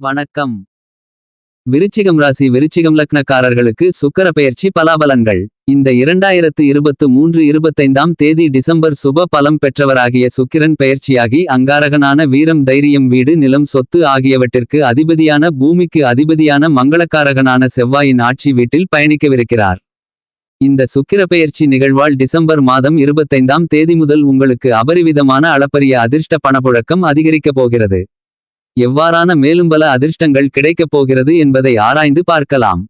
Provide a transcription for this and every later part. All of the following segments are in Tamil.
வணக்கம். விருச்சிகம் ராசி விருச்சிகம் லக்னக்காரர்களுக்கு சுக்கிர பெயர்ச்சி பலாபலன்கள். இந்த இரண்டாயிரத்து இருபத்து மூன்று இருபத்தைந்தாம் தேதி டிசம்பர் சுப பலம் பெற்றவராகிய சுக்கிரன் பெயர்ச்சியாகி அங்காரகனான வீரம் தைரியம் வீடு நிலம் சொத்து ஆகியவற்றிற்கு அதிபதியான பூமிக்கு அதிபதியான மங்களக்காரகனான செவ்வாயின் ஆட்சி வீட்டில் பயணிக்கவிருக்கிறார். இந்த சுக்கிர பெயர்ச்சி நிகழ்வால் டிசம்பர் மாதம் இருபத்தைந்தாம் தேதி முதல் உங்களுக்கு அபரிவிதமான அளப்பரிய அதிர்ஷ்ட பணப்புழக்கம் அதிகரிக்கப் போகிறது. எவ்வாறான மேலும் பல அதிர்ஷ்டங்கள் கிடைக்கப் போகிறது என்பதை ஆராய்ந்து பார்க்கலாம்.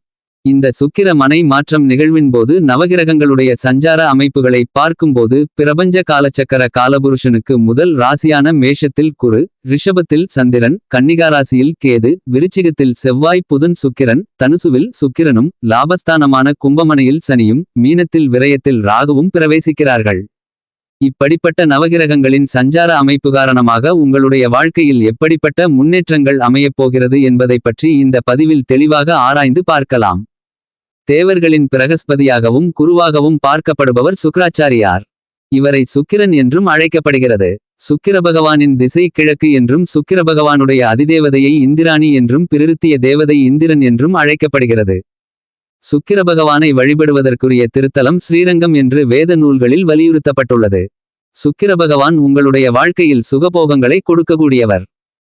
இந்த சுக்கிர மனை மாற்றம் நிகழ்வின் போது நவகிரகங்களுடைய சஞ்சார அமைப்புகளை பார்க்கும்போது பிரபஞ்ச காலச்சக்கர காலபுருஷனுக்கு முதல் ராசியான மேஷத்தில் குரு ரிஷபத்தில் சந்திரன் கன்னிகா ராசியில் கேது விருச்சிகத்தில் செவ்வாய் புதன் சுக்கிரன் தனுசுவில் சுக்கிரனும் லாபஸ்தானமான கும்பமனையில் சனியும் மீனத்தில் விரயத்தில் ராகுவும் பிரவேசிக்கிறார்கள். இப்படிப்பட்ட நவகிரகங்களின் சஞ்சார அமைப்பு காரணமாக உங்களுடைய வாழ்க்கையில் எப்படிப்பட்ட முன்னேற்றங்கள் அமையப் போகிறது என்பதை பற்றி இந்த பதிவில் தெளிவாக ஆராய்ந்து பார்க்கலாம். தேவர்களின் பிரகஸ்பதியாகவும் குருவாகவும் பார்க்கப்படுபவர் சுக்ராச்சாரியார் இவரை சுக்கிரன் என்றும் அழைக்கப்படுகிறது. சுக்கிர பகவானின் திசை கிழக்கு என்றும் சுக்கிர பகவானுடைய அதிதேவதையை இந்திராணி என்றும் பிரிருத்திய தேவதை இந்திரன் என்றும் அழைக்கப்படுகிறது. சுக்கிர பகவானை வழிபடுவதற்குரிய திருத்தலம் ஸ்ரீரங்கம் என்று வேத நூல்களில் வலியுறுத்தப்பட்டுள்ளது. சுக்கிர பகவான் உங்களுடைய வாழ்க்கையில் சுகபோகங்களை கொடுக்கக்கூடியவர்.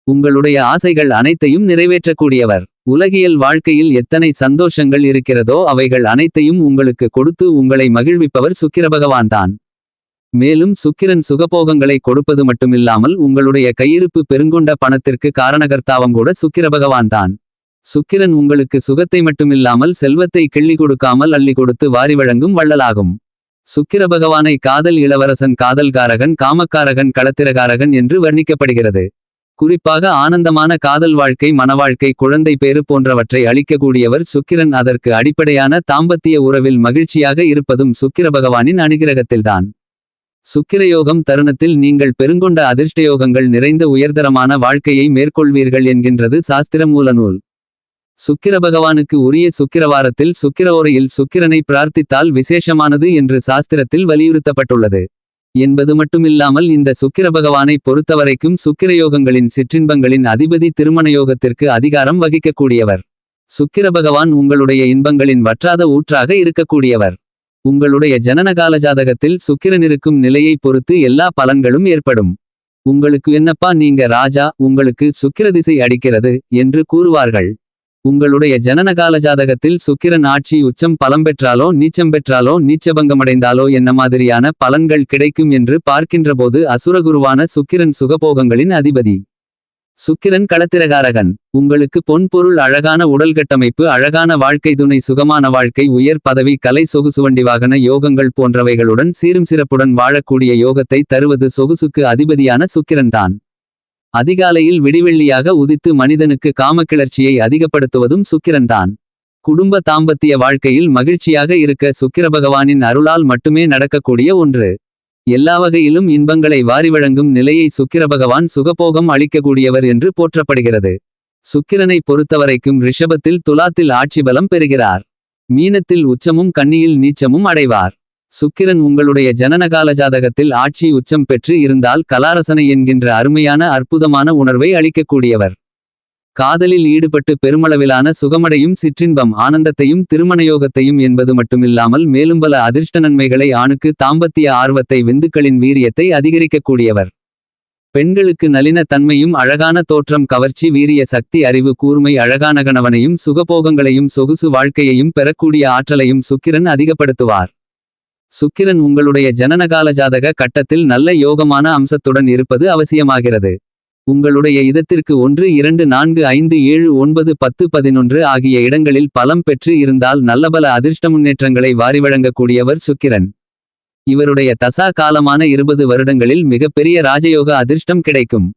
உங்களுடைய ஆசைகள் அனைத்தையும் நிறைவேற்றக்கூடியவர். உலகியல் வாழ்க்கையில் எத்தனை சந்தோஷங்கள் இருக்கிறதோ அவைகள் அனைத்தையும் உங்களுக்கு கொடுத்து உங்களை மகிழ்விப்பவர் சுக்கிர பகவான்தான் மேலும் சுக்கிரன் சுகபோகங்களை கொடுப்பது மட்டுமில்லாமல் உங்களுடைய கையிருப்பு பெருங்கொண்ட பணத்திற்கு காரணகர்த்தாவம் கூட சுக்கிர பகவான்தான் சுக்கிரன் உங்களுக்கு சுகத்தை மட்டுமில்லாமல் செல்வத்தை கிள்ளி கொடுக்காமல் அள்ளி கொடுத்து வாரி வழங்கும் வள்ளலாகும். சுக்கிர பகவானை காதல் இளவரசன் காதல்காரகன் காமக்காரகன் களத்திரகாரகன் என்று வர்ணிக்கப்படுகிறது. குறிப்பாக ஆனந்தமான காதல் வாழ்க்கை மனவாழ்க்கை குழந்தை பேறு போன்றவற்றை அளிக்கக்கூடியவர் சுக்கிரன். அதற்கு அடிப்படையான தாம்பத்திய உறவில் மகிழ்ச்சியாக இருப்பதும் சுக்கிர பகவானின் அனுகிரகத்தில்தான். சுக்கிரயோகம் தருணத்தில் நீங்கள் பெருங்கொண்ட அதிர்ஷ்டயோகங்கள் நிறைந்த உயர்தரமான வாழ்க்கையை மேற்கொள்வீர்கள் என்கின்றது சாஸ்திர மூலநூல். சுக்கிர பகவானுக்கு உரிய சுக்கிரவாரத்தில் சுக்கிரவோரையில் சுக்கிரனை பிரார்த்தித்தால் விசேஷமானது என்று சாஸ்திரத்தில் வலியுறுத்தப்பட்டுள்ளது. என்பது மட்டுமில்லாமல் இந்த சுக்கிர பகவானை பொறுத்தவரைக்கும் சுக்கிரயோகங்களின் சிற்றின்பங்களின் அதிபதி திருமண யோகத்திற்கு அதிகாரம் வகிக்கக்கூடியவர். சுக்கிர பகவான் உங்களுடைய இன்பங்களின் வற்றாத ஊற்றாக இருக்கக்கூடியவர். உங்களுடைய ஜனனகால ஜாதகத்தில் சுக்கிரன் இருக்கும் நிலையை பொறுத்து எல்லா பலன்களும் ஏற்படும். உங்களுக்கு என்னப்பா நீங்க ராஜா உங்களுக்கு சுக்கிர திசை அடிக்கிறது என்று கூறுவார்கள். உங்களுடைய ஜனனகால ஜாதகத்தில் சுக்கிரன் ஆட்சி உச்சம் பலம் பெற்றாலோ நீச்சம் பெற்றாலோ நீச்சபங்கமடைந்தாலோ என்ன மாதிரியான பலன்கள் கிடைக்கும் என்று பார்க்கின்றபோது அசுரகுருவான சுக்கிரன் சுகபோகங்களின் அதிபதி. சுக்கிரன் களத்திரகாரகன். உங்களுக்கு பொன் பொருள் அழகான உடல் கட்டமைப்பு அழகான வாழ்க்கை துணை சுகமான வாழ்க்கை உயர் பதவி கலை சொகுசுவண்டி வாகன யோகங்கள் போன்றவைகளுடன் சீரும் சிறப்புடன் வாழக்கூடிய யோகத்தை தருவது சொகுசுக்கு அதிபதியான சுக்கிரன்தான். அதிகாலையில் விடிவெள்ளியாக உதித்து மனிதனுக்கு காமக்கிளர்ச்சியை அதிகப்படுத்துவதும் சுக்கிரன்தான். குடும்ப தாம்பத்திய வாழ்க்கையில் மகிழ்ச்சியாக இருக்க சுக்கிர பகவானின் அருளால் மட்டுமே நடக்கக்கூடிய ஒன்று. எல்லா வகையிலும் இன்பங்களை வாரி வழங்கும் நிலையை சுக்கிர பகவான் சுகபோகம் அளிக்கக்கூடியவர் என்று போற்றப்படுகிறது. சுக்கிரனை பொறுத்தவரைக்கும் ரிஷபத்தில் துலாத்தில் ஆட்சி பலம் பெறுகிறார். மீனத்தில் உச்சமும் கன்னியில் நீச்சமும் அடைவார். சுக்கிரன் உங்களுடைய ஜனனகால ஜாதகத்தில் ஆட்சி உச்சம் பெற்று இருந்தால் கலாரசனை என்கின்ற அருமையான அற்புதமான உணர்வை அளிக்கக்கூடியவர். காதலில் ஈடுபட்டு பெருமளவிலான சுகமடையும் சிற்றின்பம் ஆனந்தத்தையும் திருமணயோகத்தையும் என்பது மட்டுமில்லாமல் மேலும் பல அதிர்ஷ்ட நன்மைகளை ஆணுக்கு தாம்பத்திய ஆர்வத்தை விந்துக்களின் வீரியத்தை அதிகரிக்கக்கூடியவர். பெண்களுக்கு நளின தன்மையும் அழகான தோற்றம் கவர்ச்சி வீரிய சக்தி அறிவு கூர்மை அழகான கணவனையும் சுகபோகங்களையும் சொகுசு வாழ்க்கையையும் பெறக்கூடிய ஆற்றலையும் சுக்கிரன் அதிகப்படுத்துவார். சுக்கிரன் உங்களுடைய ஜனனகால ஜாதக கட்டத்தில் நல்ல யோகமான அம்சத்துடன் இருப்பது அவசியமாகிறது. உங்களுடைய இதத்திற்கு ஒன்று இரண்டு நான்கு ஐந்து ஏழு ஒன்பது பத்து பதினொன்று ஆகிய இடங்களில் பலம் பெற்று இருந்தால் நல்லபல அதிர்ஷ்ட முன்னேற்றங்களை வாரி வழங்கக்கூடியவர் சுக்கிரன். இவருடைய தசா காலமான இருபது வருடங்களில் மிகப்பெரிய ராஜயோக அதிர்ஷ்டம் கிடைக்கும்.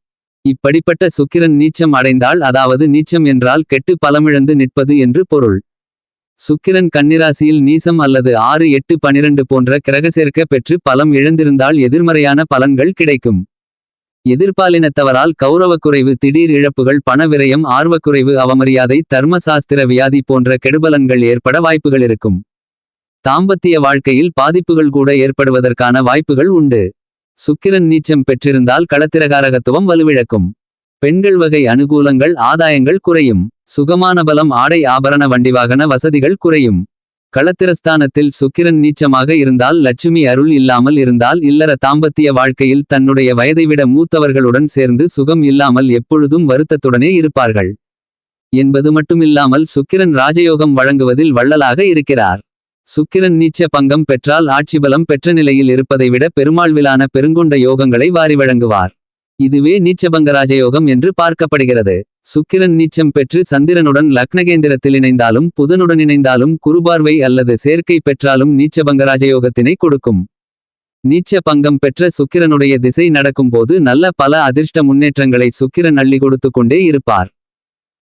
இப்படிப்பட்ட சுக்கிரன் நீச்சம் அடைந்தால் அதாவது நீச்சம் என்றால் கெட்டு பலமிழந்து நிற்பது என்று பொருள். சுக்கிரன் கன்னிராசியில் நீசம் அல்லது ஆறு எட்டு பனிரெண்டு போன்ற கிரகசேர்க்க பெற்று பலம் இழந்திருந்தால் எதிர்மறையான பலன்கள் கிடைக்கும். எதிர்பாலினத்தவரால் கௌரவக்குறைவு திடீர் இழப்புகள் பண விரயம் ஆர்வக்குறைவு அவமரியாதை தர்மசாஸ்திர வியாதி போன்ற கெடுபலன்கள் ஏற்பட வாய்ப்புகள் இருக்கும். தாம்பத்திய வாழ்க்கையில் பாதிப்புகள் கூட ஏற்படுவதற்கான வாய்ப்புகள் உண்டு. சுக்கிரன் நீச்சம் பெற்றிருந்தால் களத்திரகாரகத்துவம் வலுவிழக்கும். பெண்கள் வகை அனுகூலங்கள் ஆதாயங்கள் குறையும். சுகமான பலம் ஆடை ஆபரண வண்டிவாகன வசதிகள் குறையும். களத்திரஸ்தானத்தில் சுக்கிரன் நீச்சமாக இருந்தால் லட்சுமி அருள் இல்லாமல் இருந்தால் இல்லற தாம்பத்திய வாழ்க்கையில் தன்னுடைய வயதைவிட மூத்தவர்களுடன் சேர்ந்து சுகம் இல்லாமல் எப்பொழுதும் வருத்தத்துடனே இருப்பார்கள். என்பது மட்டுமில்லாமல் சுக்கிரன் ராஜயோகம் வழங்குவதில் வள்ளலாக இருக்கிறார். சுக்கிரன் நீச்ச பங்கம் பெற்றால் ஆட்சிபலம் பெற்ற நிலையில் இருப்பதை விட பெருமாள்விலான பெருங்கொண்ட யோகங்களை வாரி வழங்குவார். இதுவே நீச்சபங்க ராஜயோகம் என்று பார்க்கப்படுகிறது. சுக்கிரன் நீச்சம் பெற்று சந்திரனுடன் லக்னகேந்திரத்தில் இணைந்தாலும் புதனுடன் இணைந்தாலும் குருபார்வை அல்லது சேர்க்கை பெற்றாலும் நீச்சபங்க ராஜயோகத்தினை கொடுக்கும். நீச்ச பங்கம் பெற்ற சுக்கிரனுடைய திசை நடக்கும்போது நல்ல பல அதிர்ஷ்ட முன்னேற்றங்களை சுக்கிரன் அள்ளி கொடுத்து கொண்டே இருப்பார்.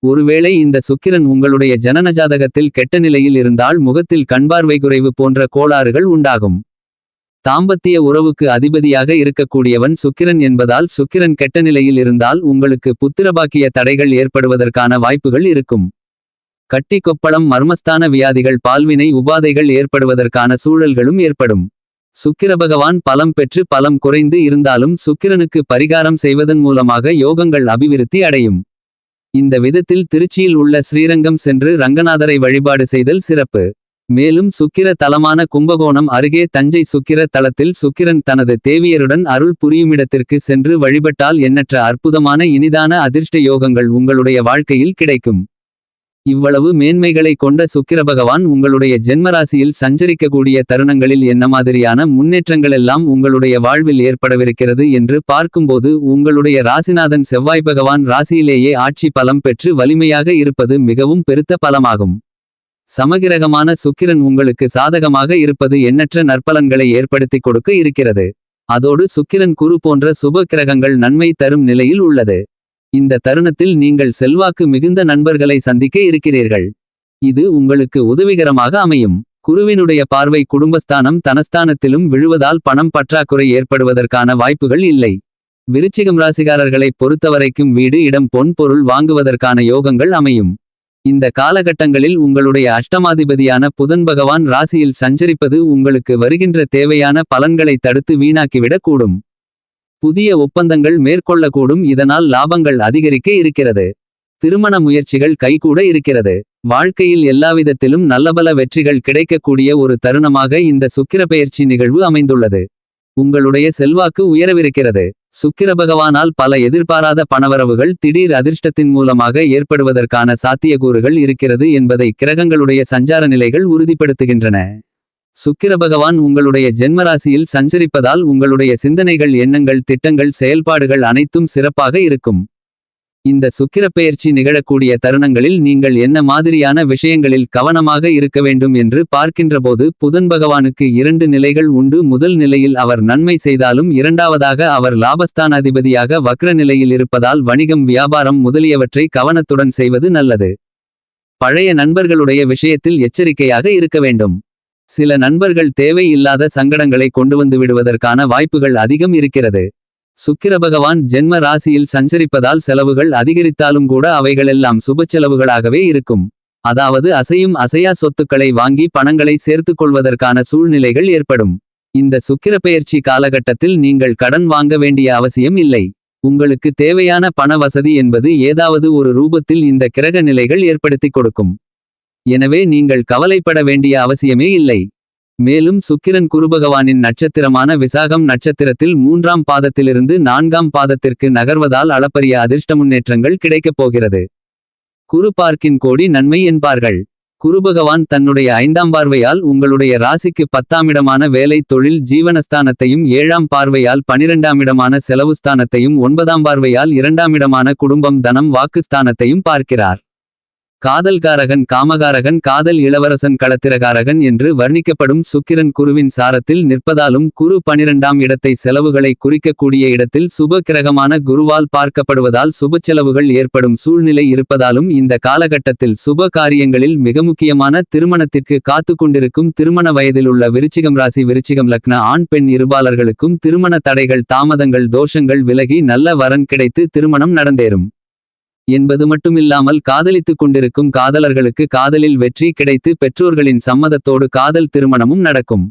ஒருவேளை இந்த சுக்கிரன் உங்களுடைய ஜனன ஜாதகத்தில் கெட்ட நிலையில் இருந்தால் முகத்தில் கண்பார்வை குறைவு போன்ற கோளாறுகள் உண்டாகும். தாம்பத்திய உறவுக்கு அதிபதியாக இருக்கக்கூடியவன் சுக்கிரன் என்பதால் சுக்கிரன் கெட்ட நிலையில் இருந்தால் உங்களுக்கு புத்திரபாக்கிய தடைகள் ஏற்படுவதற்கான வாய்ப்புகள் இருக்கும். கட்டி கொப்பளம் மர்மஸ்தான வியாதிகள் பால்வினை உபாதைகள் ஏற்படுவதற்கான சூழல்களும் ஏற்படும். சுக்கிர பகவான் பலம் பெற்று பலம் குறைந்து இருந்தாலும் சுக்கிரனுக்கு பரிகாரம் செய்வதன் மூலமாக யோகங்கள் அபிவிருத்தி அடையும். இந்த விதத்தில் திருச்சியில் உள்ள ஸ்ரீரங்கம் சென்று ரங்கநாதரை வழிபாடு செய்தல் சிறப்பு. மேலும் சுக்கிர தலமான கும்பகோணம் அருகே தஞ்சை சுக்கிர தலத்தில் சுக்கிரன் தனது தேவியருடன் அருள் புரியுமிடத்திற்கு சென்று வழிபட்டால் எண்ணற்ற அற்புதமான இனிதான அதிர்ஷ்ட யோகங்கள் உங்களுடைய வாழ்க்கையில் கிடைக்கும். இவ்வளவு மேன்மைகளை கொண்ட சுக்கிர பகவான் உங்களுடைய ஜென்மராசியில் சஞ்சரிக்கக்கூடிய தருணங்களில் என்ன மாதிரியான முன்னேற்றங்களெல்லாம் உங்களுடைய வாழ்வில் ஏற்படவிருக்கிறது என்று பார்க்கும்போது உங்களுடைய ராசிநாதன் செவ்வாய் பகவான் ராசியிலேயே ஆட்சி பலம் பெற்று வலிமையாக இருப்பது மிகவும் பெருத்த பலமாகும். சமகிரகமான சுக்கிரன் உங்களுக்கு சாதகமாக இருப்பது எண்ணற்ற நற்பலன்களை ஏற்படுத்தி கொடுக்க இருக்கிறது. அதோடு சுக்கிரன் குரு போன்ற சுப கிரகங்கள் நன்மை தரும் நிலையில் உள்ளது. இந்த தருணத்தில் நீங்கள் செல்வாக்கு மிகுந்த நண்பர்களை சந்திக்க இருக்கிறீர்கள். இது உங்களுக்கு உதவிகரமாக அமையும். குருவினுடைய பார்வை குடும்பஸ்தானம் தனஸ்தானத்திலும் விழுவதால் பணம் பற்றாக்குறை ஏற்படுவதற்கான வாய்ப்புகள் இல்லை. விருச்சிகம் ராசிகாரர்களை பொறுத்தவரைக்கும் வீடு இடம் பொன் பொருள் வாங்குவதற்கான யோகங்கள் அமையும். இந்த காலகட்டங்களில் உங்களுடைய அஷ்டமாதிபதியான புதன் பகவான் ராசியில் சஞ்சரிப்பது உங்களுக்கு வருகின்ற தேவையான பலன்களை தடுத்து வீணாக்கிவிடக் கூடும் புதிய ஒப்பந்தங்கள் மேற்கொள்ளக்கூடும் இதனால் லாபங்கள் அதிகரிக்க இருக்கிறது. திருமண முயற்சிகள் கைகூட இருக்கிறது. வாழ்க்கையில் எல்லாவிதத்திலும் நல்லபல வெற்றிகள் கிடைக்கக்கூடிய ஒரு தருணமாக இந்த சுக்கிர பெயர்ச்சி நிகழ்வு அமைந்துள்ளது. உங்களுடைய செல்வாக்கு உயரவிருக்கிறது. சுக்கிர பகவானால் பல எதிர்பாராத பணவரவுகள் திடீர் அதிர்ஷ்டத்தின் மூலமாக ஏற்படுவதற்கான சாத்தியக்கூறுகள் இருக்கிறது என்பதை கிரகங்களுடைய சஞ்சார நிலைகள் உறுதிப்படுத்துகின்றன. சுக்கிர பகவான் உங்களுடைய ஜென்மராசியில் சஞ்சரிப்பதால் உங்களுடைய சிந்தனைகள் எண்ணங்கள் திட்டங்கள் செயல்பாடுகள் அனைத்தும் சிறப்பாக இருக்கும். இந்த சுக்கிரப்பெயர்ச்சி நிகழக்கூடிய தருணங்களில் நீங்கள் என்ன மாதிரியான விஷயங்களில் கவனமாக இருக்க வேண்டும் என்று பார்க்கின்றபோது புதன் பகவானுக்கு இரண்டு நிலைகள் உண்டு. முதல் நிலையில் அவர் நன்மை செய்தாலும் இரண்டாவதாக அவர் லாபஸ்தானாதிபதியாக வக்ர நிலையில் இருப்பதால் வணிகம் வியாபாரம் முதலியவற்றை கவனத்துடன் செய்வது நல்லது. பழைய நண்பர்களுடைய விஷயத்தில் எச்சரிக்கையாக இருக்க வேண்டும். சில நண்பர்கள் தேவையில்லாத சங்கடங்களை கொண்டு வந்து விடுவதற்கான வாய்ப்புகள் அதிகம் இருக்கிறது. சுக்கிர பகவான் ஜென்ம ராசியில் சஞ்சரிப்பதால் செலவுகள் அதிகரித்தாலும் கூட அவைகளெல்லாம் சுப செலவுகளாகவே இருக்கும். அதாவது அசையும் அசையா சொத்துக்களை வாங்கி பணங்களை சேர்த்துக் கொள்வதற்கான சூழ்நிலைகள் ஏற்படும். இந்த சுக்கிர பெயர்ச்சி காலகட்டத்தில் நீங்கள் கடன் வாங்க வேண்டிய அவசியம் இல்லை. உங்களுக்கு தேவையான பண வசதி என்பது ஏதாவது ஒரு ரூபத்தில் இந்த கிரக நிலைகள் ஏற்படுத்திக் கொடுக்கும். எனவே நீங்கள் கவலைப்பட வேண்டிய அவசியமே இல்லை. மேலும் சுக்கிரன் குருபகவானின் நட்சத்திரமான விசாகம் நட்சத்திரத்தில் மூன்றாம் பாதத்திலிருந்து நான்காம் பாதத்திற்கு நகர்வதால் அளப்பரிய அதிர்ஷ்ட முன்னேற்றங்கள் கிடைக்கப் போகிறது. குரு பார்க்கின் கோடி நன்மை என்பார்கள். குருபகவான் தன்னுடைய ஐந்தாம் பார்வையால் உங்களுடைய ராசிக்கு பத்தாமிடமான வேலை தொழில் ஜீவனஸ்தானத்தையும் ஏழாம் பார்வையால் பனிரெண்டாமிடமான செலவுஸ்தானத்தையும் ஒன்பதாம் பார்வையால் இரண்டாமிடமான குடும்பம் தனம் வாக்குஸ்தானத்தையும் பார்க்கிறார். காதல்காரகன் காமகாரகன் காதல் இளவரசன் களத்திரகாரகன் என்று வர்ணிக்கப்படும் சுக்கிரன் குருவின் சாரத்தில் நிற்பதாலும் குரு பனிரெண்டாம் இடத்தை செலவுகளை குறிக்கக்கூடிய இடத்தில் சுப கிரகமான குருவால் பார்க்கப்படுவதால் சுப செலவுகள் ஏற்படும் சூழ்நிலை இருப்பதாலும் இந்த காலகட்டத்தில் சுப காரியங்களில் மிக முக்கியமான திருமணத்திற்கு காத்து கொண்டிருக்கும் திருமண வயதிலுள்ள விருச்சிகம் ராசி விருச்சிகம் லக்ன ஆண் பெண் இருபாளர்களுக்கும் திருமண தடைகள் தாமதங்கள் தோஷங்கள் விலகி நல்ல வரன் கிடைத்து திருமணம் நடந்தேறும். என்பது மட்டுமில்லாமல் காதலித்துக் கொண்டிருக்கும் காதலர்களுக்கு காதலில் வெற்றி கிடைத்து பெற்றோர்களின் சம்மதத்தோடு காதல் திருமணமும் நடக்கும்.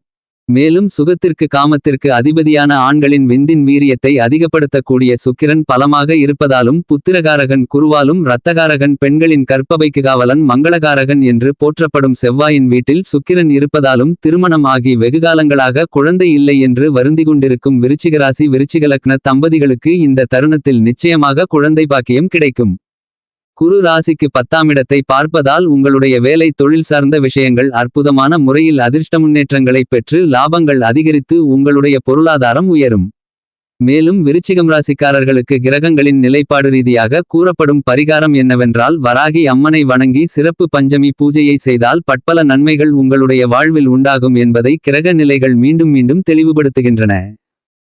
மேலும் சுகத்திற்கு காமத்திற்கு அதிபதியான ஆண்களின் விந்தின் வீரியத்தை அதிகப்படுத்தக்கூடிய சுக்கிரன் பலமாக இருப்பதாலும் புத்திரகாரகன் குருவாலும் இரத்தகாரகன் பெண்களின் கற்பவைக்கு காவலன் மங்களகாரகன் என்று போற்றப்படும் செவ்வாயின் வீட்டில் சுக்கிரன் இருப்பதாலும் திருமணம் ஆகி வெகுகாலங்களாக குழந்தை இல்லை என்று வருந்தி கொண்டிருக்கும் விருச்சிகராசி விருச்சிகலக்ன தம்பதிகளுக்கு இந்த தருணத்தில் நிச்சயமாக குழந்தை பாக்கியம் கிடைக்கும். குரு ராசிக்கு பத்தாமிடத்தை பார்ப்பதால் உங்களுடைய வேலை தொழில் சார்ந்த விஷயங்கள் அற்புதமான முறையில் அதிர்ஷ்ட முன்னேற்றங்களைப் பெற்று லாபங்கள் அதிகரித்து உங்களுடைய பொருளாதாரம் உயரும். மேலும் விருச்சிகம் ராசிக்காரர்களுக்கு கிரகங்களின் நிலைப்பாடு ரீதியாக கூறப்படும் பரிகாரம் என்னவென்றால் வராகி அம்மனை வணங்கி சிறப்பு பஞ்சமி பூஜையை செய்தால் பட்பல நன்மைகள் உங்களுடைய வாழ்வில் உண்டாகும் என்பதை கிரக நிலைகள் மீண்டும் மீண்டும் தெளிவுபடுத்துகின்றன.